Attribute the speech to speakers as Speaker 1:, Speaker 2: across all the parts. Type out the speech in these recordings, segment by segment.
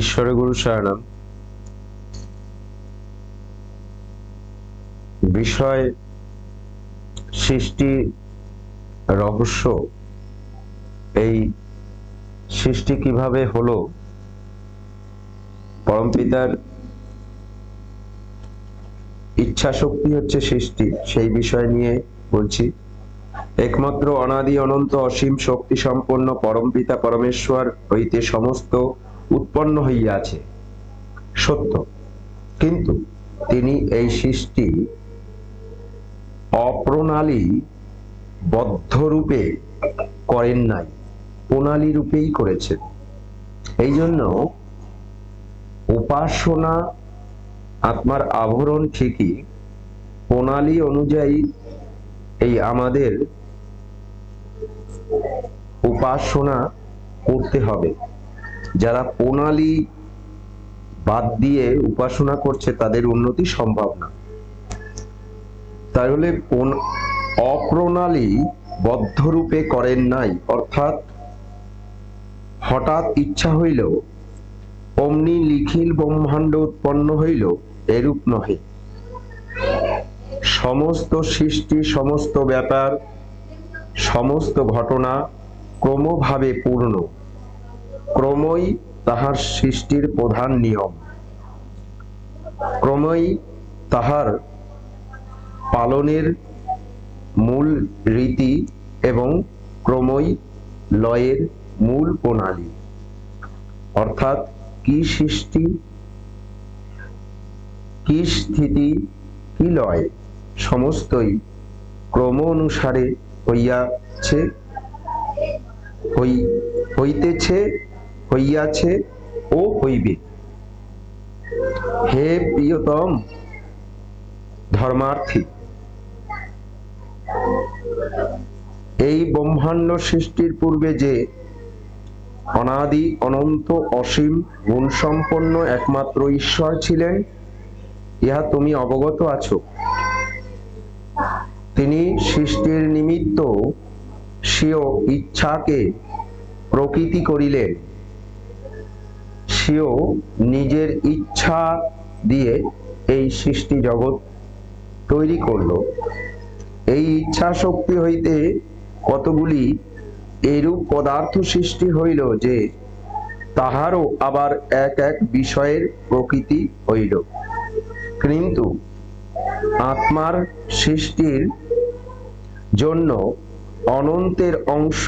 Speaker 1: ঈশ্বর গুরু শরণম বিষয় সৃষ্টি রহস্য, এই সৃষ্টি কীভাবে হলো পরমপিতার ইচ্ছা শক্তি হচ্ছে সৃষ্টি, সেই বিষয় নিয়ে বলছি। একমাত্র অনাদি অনন্ত অসীম শক্তি সম্পন্ন পরমপিতা পরমেশ্বর হইতে সমস্ত উৎপন্ন হইয়াছে। সত্য। কিন্তু তিনি এই সৃষ্টি অপ্রণালী বদ্ধরূপে করেন নাই, প্রণালী রূপেই করেছেন। এই জন্য উপাসনা আত্মার আভরণ ঠিকই, প্রণালী অনুযায়ী এই আমাদের উপাসনা করতে হবে। যারা প্রণালী বাদ দিয়ে উপাসনা করছে, তাদের উন্নতি সম্ভব না। তাহলে অপ্রণালী বদ্ধরূপে করেন নাই, অর্থাৎ হঠাৎ ইচ্ছা হইল অমনি লিখিল ব্রহ্মাণ্ড উৎপন্ন হইল এরূপ নহে। সমস্ত সৃষ্টি, সমস্ত ব্যাপার, সমস্ত ঘটনা ক্রমভাবে পূর্ণ। ক্রমই তাহার সৃষ্টির প্রধান নিয়ম। ক্রমই তাহার পালনের মূল রীতি এবং ক্রমই লয়ের মূল প্রণালী। অর্থাৎ কি সৃষ্টি, কি স্থিতি, কি লয়, সমস্তই ক্রম অনুসারে হইয়াছে, হই- হইতেছে হইয়াছে ও হইবে। হে প্রিয়তম ধর্মার্থী, এই ব্রহ্মাণ্ড সৃষ্টির পূর্বে যে অনাদি অনন্ত অসীম গুণসম্পন্ন একমাত্র ঈশ্বর ছিলেন, ইহা তুমি অবগত আছো। তিনি সৃষ্টির নিমিত্ত স্বীয় ইচ্ছাকে প্রকৃতি করিলেন। স্বীয় নিজের ইচ্ছা দিয়ে এই সৃষ্টি জগৎ তৈরি করল। এই ইচ্ছা শক্তি হইতে কতগুলি এরূপ পদার্থ সৃষ্টি হইল যে তাহারও আবার এক এক বিষয়ের প্রকৃতি হইল। কিন্তু আত্মার সৃষ্টির জন্য অনন্তের অংশ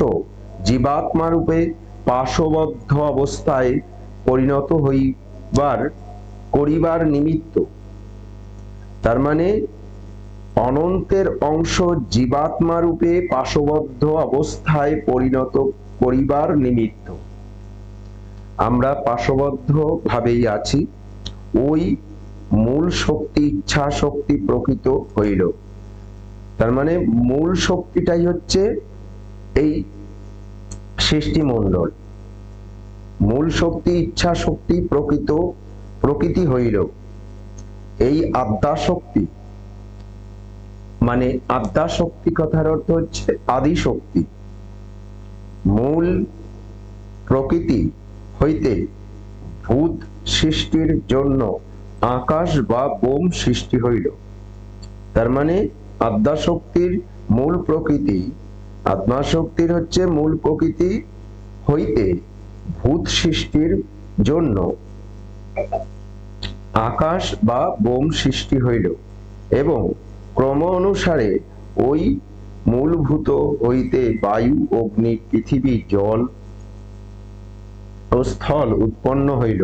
Speaker 1: জীবাত্মারূপে পাশবদ্ধ অবস্থায় পরিণত হইবার, করিবার নিমিত্ত। তার মানে অনন্তের অংশ জীবাত্মা রূপে পাশবদ্ধ অবস্থায় পরিণত করিবার নিমিত্ত। আমরা পাশবদ্ধ ভাবেই আছি, ওই মূল শক্তি ইচ্ছা শক্তি প্রকৃত হইল। তার মানে মূল শক্তিটাই হচ্ছে এই সৃষ্টিমণ্ডল। মূল শক্তি, ইচ্ছা শক্তি প্রকৃত, প্রকৃতি হইল এই আদ্যা শক্তি। মানে আদ্যা শক্তি কথার অর্থ হচ্ছে আদি শক্তি। মূল প্রকৃতি হইতে ভূত সৃষ্টির জন্য আকাশ বা বোম সৃষ্টি হইল। তার মানে আদ্যা শক্তির মূল প্রকৃতি, আত্মা শক্তির হচ্ছে মূল প্রকৃতি হইতে ভূত সৃষ্টির জন্য আকাশ বা বোম সৃষ্টি হইল এবং ক্রম অনুসারে ওই মূলভূত হইতে বায়ু, অগ্নি, পৃথিবী, জল ও স্থল উৎপন্ন হইল।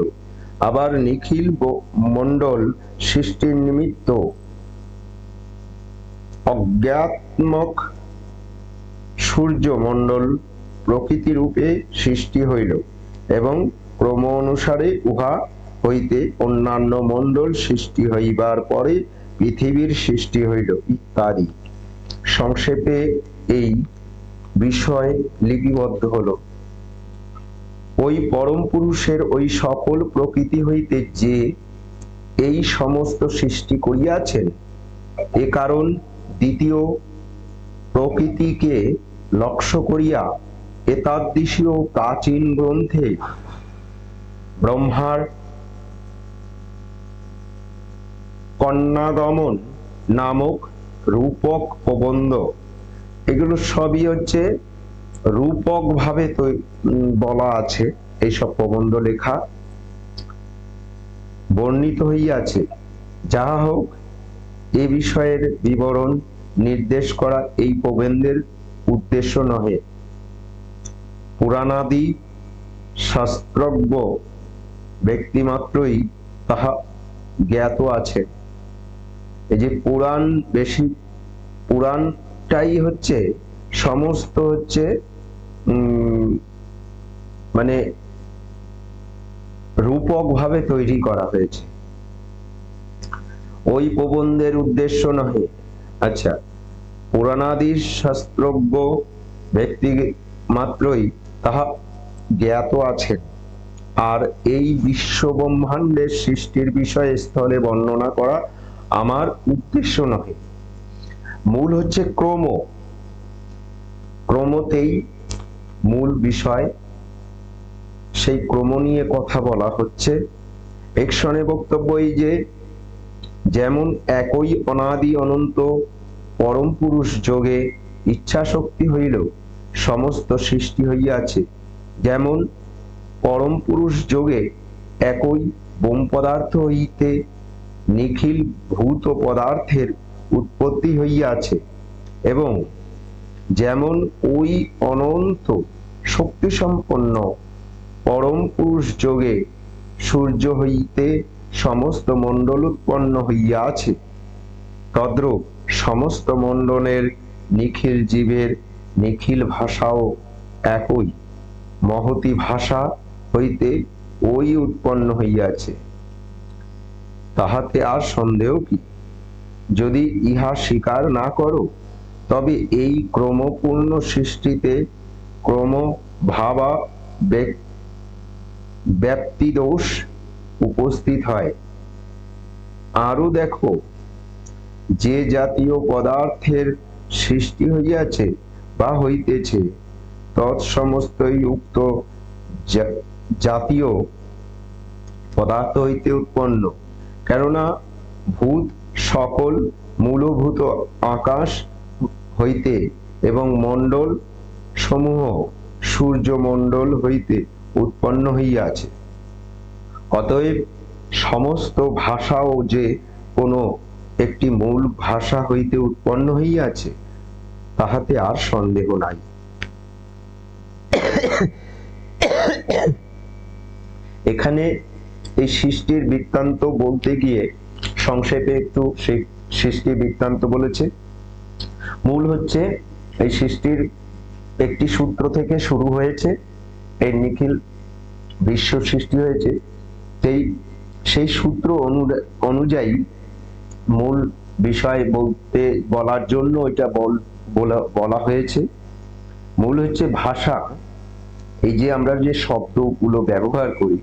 Speaker 1: আবার নিখিল মণ্ডল সৃষ্টির নিমিত্ত অজ্ঞাত্মক সূর্য মণ্ডল প্রকৃতি রূপে সৃষ্টি হইল। এবং ক্রম অনুসারে উহা হইতে অন্যান্য মণ্ডল সৃষ্টি হইবার পরে পৃথিবীর সৃষ্টি হইল ইত্যাদি। সংক্ষেপে এই বিষয় লিপিবদ্ধ হলো। ওই পরম পুরুষের ওই সকল প্রকৃতি হইতে যে এই সমস্ত সৃষ্টি করিয়াছেন, এ কারণ দ্বিতীয় প্রকৃতিকে লক্ষ্য করিয়া এতাদৃশীয় প্রাচীন গ্রন্থে ব্রহ্মার কন্যাদমন নামক রূপক প্রবন্ধ। এগুলো সবই হচ্ছে রূপক ভাবে তো বলা আছে, এইসব প্রবন্ধ লেখা বর্ণিত হইয়াছে। যাহা হোক, এ বিষয়ের বিবরণ নির্দেশ করা এই প্রবন্ধের উদ্দেশ্য নহে। পুরাণাদি শাস্ত্রজ্ঞ ব্যক্তিমাত্রই তাহা জ্ঞাত আছে। এই যে পুরাণ বেশি, পুরাণটাই হচ্ছে, সমস্ত হচ্ছে মানে রূপক ভাবে তৈরি করা হয়েছে। ওই প্রবন্ধের উদ্দেশ্য নহে। আচ্ছা পুরাণাদি শাস্ত্রজ্ঞ ব্যক্তি মাত্রই তাহা জ্ঞাত আছে। আর এই বিশ্ব ব্রহ্মাণ্ডের সৃষ্টির বিষয়ে স্থলে বর্ণনা করা আমার উদ্দেশ্য নহে। মূল হচ্ছে ক্রম। ক্রমতেই মূল বিষয়, সেই ক্রম নিয়ে কথা বলা হচ্ছে। একশনে বক্তব্য এই যে, যেমন একই অনাদি অনন্ত পরম পুরুষ যোগে ইচ্ছা শক্তি হইল সমস্ত সৃষ্টি হইয়াছে। যেমন পরম পুরুষ যোগে একই বোম পদার্থ হইতে নিখিল ভূত পদার্থের উৎপত্তি হইয়াছে এবং যেমন ওই অনন্ত শক্তি সম্পন্ন পরম পুরুষ যোগে সূর্য হইতে সমস্ত মণ্ডল উৎপন্ন হইয়াছে, তদ্রূপ সমস্ত মণ্ডলের নিখিল জীবের নিখিল ভাষাও একই। মহতি ভাষা হইতে ওই উৎপন্ন হইয়াছে। তাহাতে আর সন্দেহ কি? যদি ইহা স্বীকার না করো, তবে এই ক্রমপূর্ণ সৃষ্টিতে ক্রম ভাবা ব্যক- ব্যাপ্তি দোষ উপস্থিত হয়। আরও দেখো, যে জাতীয় পদার্থের সৃষ্টি হইয়াছে বা হইতেছে। তৎসমস্তই উক্ত জাতীয় পদার্থ হইতে উৎপন্ন। কেননা ভূত সকল মূলভূত আকাশ হইতে এবং মণ্ডল সমূহ সূর্যমণ্ডল হইতে উৎপন্ন হইয়াছে। অতএব সমস্ত ভাষাও যে কোনো একটি মূল ভাষা হইতে উৎপন্ন হইয়াছে তাহাতে আর সন্দেহ নাই। এখানে এই সৃষ্টির বৃত্তান্ত বলতে গিয়ে সংক্ষেপে একটু সেই সৃষ্টির বৃত্তান্ত বলেছে। মূল হচ্ছে এই সৃষ্টির একটি সূত্র থেকে শুরু হয়েছে, এই নিখিল বিশ্ব সৃষ্টি হয়েছে। সেই সেই সূত্র অনু- অনুযায়ী মূল বিষয় বলতে বলার জন্য এটা বল বলা- হয়েছে। মূল হচ্ছে ভাষা। এই যে আমরা যে শব্দগুলো ব্যবহার করি,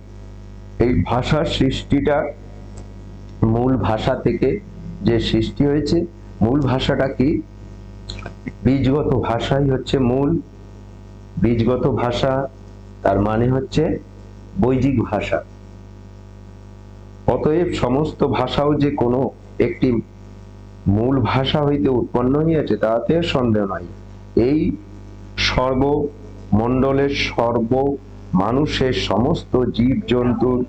Speaker 1: এই ভাষার সৃষ্টিটা মূল ভাষা থেকে যে সৃষ্টি হয়েছে, মূল ভাষাটা কি? বীজগত ভাষাই হচ্ছে মূল। বীজগত ভাষা, তার মানে হচ্ছে বৈদিক ভাষা। অতএব সমস্ত ভাষাও যে কোনো একটি মূল ভাষা হইতে উৎপন্ন হইয়াছে তাতে সন্দেহ নাই। এই সর্ব মণ্ডলের সর্ব মানুষের সমস্ত জীব জন্তুর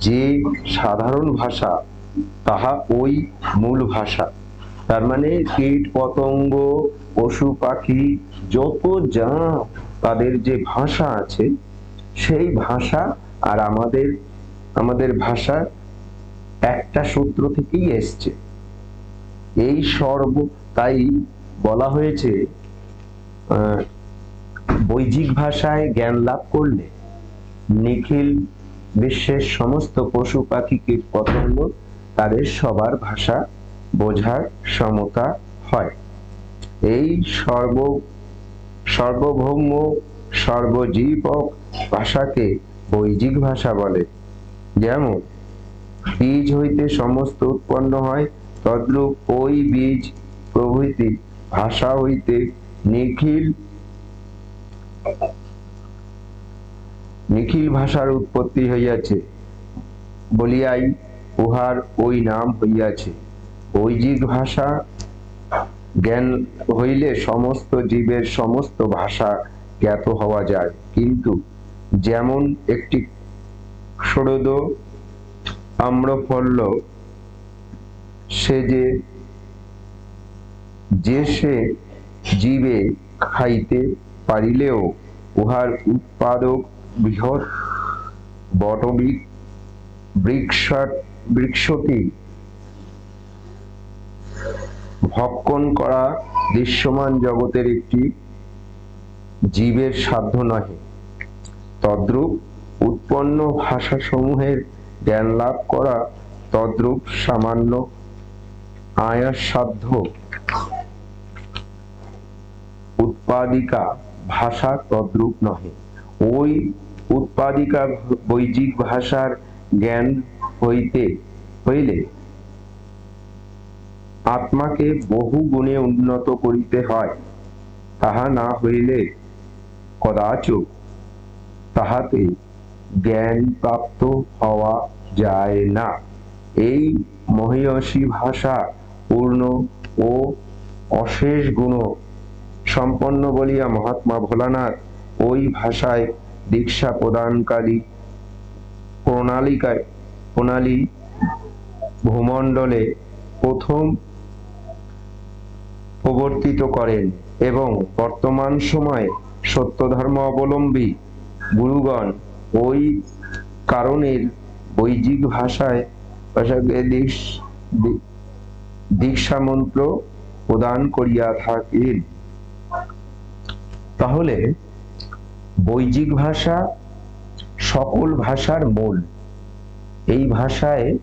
Speaker 1: যে সাধারণ ভাষা, তাহা ওই মূল ভাষা। তার মানে কীট, পতঙ্গ, পশু, পাখি, যত যা তাদের যে ভাষা আছে, সেই ভাষা আর আমাদের আমাদের ভাষা একটা সূত্র থেকেই এসছে। এই সর্ব, তাই বলা হয়েছে বৈদিক ভাষায় জ্ঞান লাভ করলে নিখিল বিশ্বের সমস্ত পশু পাখি কীট পতঙ্গ তাদের সবার ভাষা বোঝার সমতা হয়। এই সর্ব, সর্বভৌম, সর্বজীবক ভাষাকে বৈদিক ভাষা বলে। যেমন, বীজ হইতে সমস্ত উৎপন্ন হয় তদ্রূপ ওই বীজ প্রভৃতি ভাষা হইতে নিখিল নিখিল ভাষার উৎপত্তি হইয়াছে, বলিয়াই উহার ওই নাম হইয়াছে। বৈদিক ভাষা জ্ঞান হইলে সমস্ত জীবের সমস্ত ভাষা জ্ঞাত হওয়া যায়। কিন্তু যেমন একটি সরদ আম্রফল্ল সে যে যে সে জীবে খাইতে পারিলেও উহার উৎপাদক বৃহৎ বটবৃক বৃক্ষ বৃক্ষটি ভক্ষণ করা দৃশ্যমান জগতের একটি জীবের সাধ্য নহে। তদ্রূপ উৎপন্ন ভাষাসমূহের জ্ঞান লাভ করা তদ্রূপ সামান্য আয়াস সাধ্য উৎপাদিকা ভাষা তদ্রূপ নহে। ওই উৎপাদিকা বৈদিক ভাষার জ্ঞান হইতে হইলে আত্মাকে বহু গুণে উন্নত করিতে হয়। তাহা না হইলে কদাচ তাহাতে জ্ঞান প্রাপ্ত হওয়া যায় না। এই মহিয়সী ভাষা পূর্ণ ও অশেষ গুণ সম্পন্ন বলিয়া মহাত্মা ভোলানাথ ওই ভাষায় দীক্ষা প্রদানকারী প্রণালিকায়, প্রণালী ভূমণ্ডলে প্রথম প্রবর্তিত করেন এবং বর্তমান সময়ে সত্য ধর্ম অবলম্বী গুরুগণ ওই কারণের বৈদিক ভাষায় ভাষাকে দীক্ষ- মন্ত্র প্রদান করিয়া থাকেন। তাহলে বৈদিক ভাষা সকল ভাষার মূল। এই ভাষায়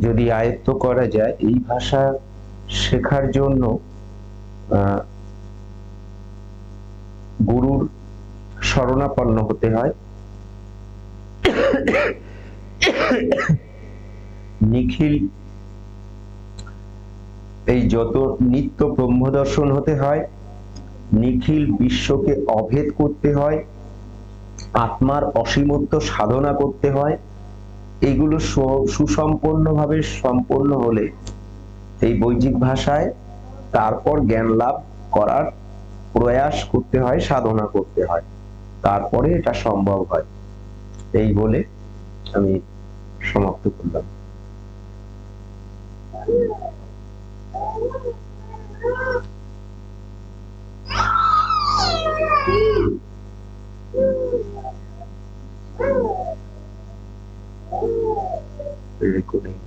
Speaker 1: যদি আয়ত্ত করা যায়, এই ভাষা শেখার জন্য গুরুর শরণাপন্ন হতে হয়। নিখিল, এই যত নিত্য ব্রহ্মদর্শন হতে হয়, নিখিল বিশ্বকে অভেদ করতে হয়, আত্মার অসীমত্ব সাধনা করতে হয়, এগুলো সুসম্পন্নভাবে সম্পন্ন হলে এই বৈদিক ভাষায় তারপর জ্ঞান লাভ করার প্রয়াস করতে হয়, সাধনা করতে হয়। তারপরে এটা সম্ভব হয়। এই বলে আমি সমাপ্ত করলাম। Ele é comenta.